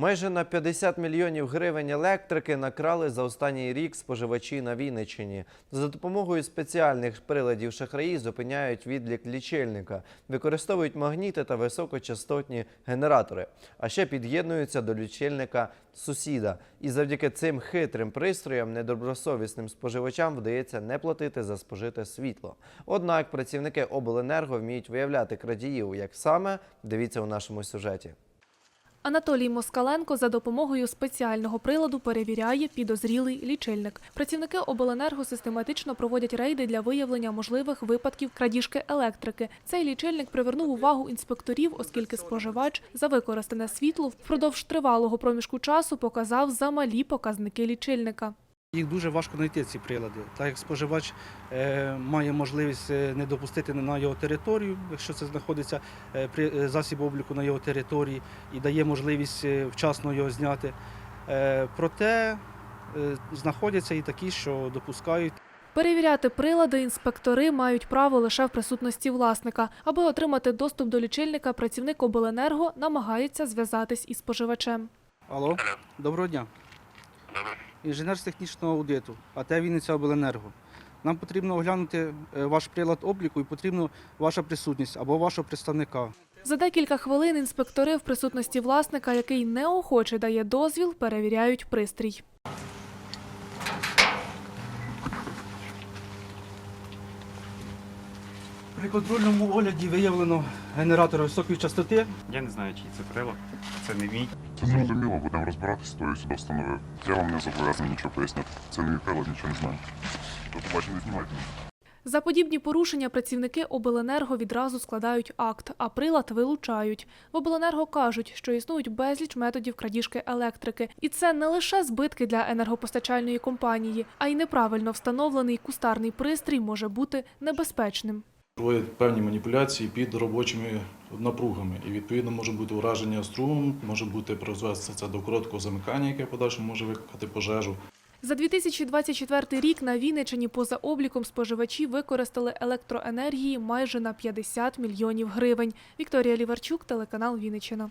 Майже на 50 мільйонів гривень електрики накрали за останній рік споживачі на Вінниччині. За допомогою спеціальних приладів шахраї зупиняють відлік лічильника, використовують магніти та високочастотні генератори, а ще під'єднуються до лічильника сусіда. І завдяки цим хитрим пристроям недобросовісним споживачам вдається не платити за спожите світло. Однак працівники обленерго вміють виявляти крадіїв. Як саме дивіться у нашому сюжеті. Анатолій Москаленко за допомогою спеціального приладу перевіряє підозрілий лічильник. Працівники обленерго систематично проводять рейди для виявлення можливих випадків крадіжки електрики. Цей лічильник привернув увагу інспекторів, оскільки споживач за використане світло впродовж тривалого проміжку часу показав замалі показники лічильника. Їх дуже важко знайти ці прилади, так як споживач е, має можливість е, не допустити на його територію, якщо це знаходиться е, при засіб обліку на його території, і дає можливість вчасно його зняти. Проте знаходяться і такі, що допускають Перевіряти прилади інспектори мають право лише в присутності власника. Аби отримати доступ до лічильника, працівник обленерго намагається зв'язатись із споживачем. Алло, доброго дня. Інженер з технічного аудиту, АТ Вінниця Обленерго. Нам потрібно оглянути е, ваш прилад обліку і потрібна ваша присутність або вашого представника. За декілька хвилин інспектори в присутності власника, який неохоче дає дозвіл, перевіряють пристрій. При контрольному огляді виявлено генератор високої частоти. Я не знаю, чий це прилад. Це не мій. Це зрозуміло, будемо розбиратися, то я сюди встановив. Я вам не зобов'язаний нічого пояснити. Це не мій прилад, нічого не знаю. До побачення, не знімайте. За подібні порушення працівники обленерго відразу складають акт, а прилад вилучають. В обленерго кажуть, що існують безліч методів крадіжки електрики, і це не лише збитки для енергопостачальної компанії, а й неправильно встановлений кустарний пристрій може бути небезпечним. Проводять певні маніпуляції під робочими напругами, і відповідно може бути ураження струмом, може бути призвести це до короткого замикання, яке подальше може викликати пожежу. За 2024 рік на Вінниччині поза обліком споживачі використали електроенергії майже на 50 мільйонів гривень. Вікторія Ліварчук, телеканал Вінниччина.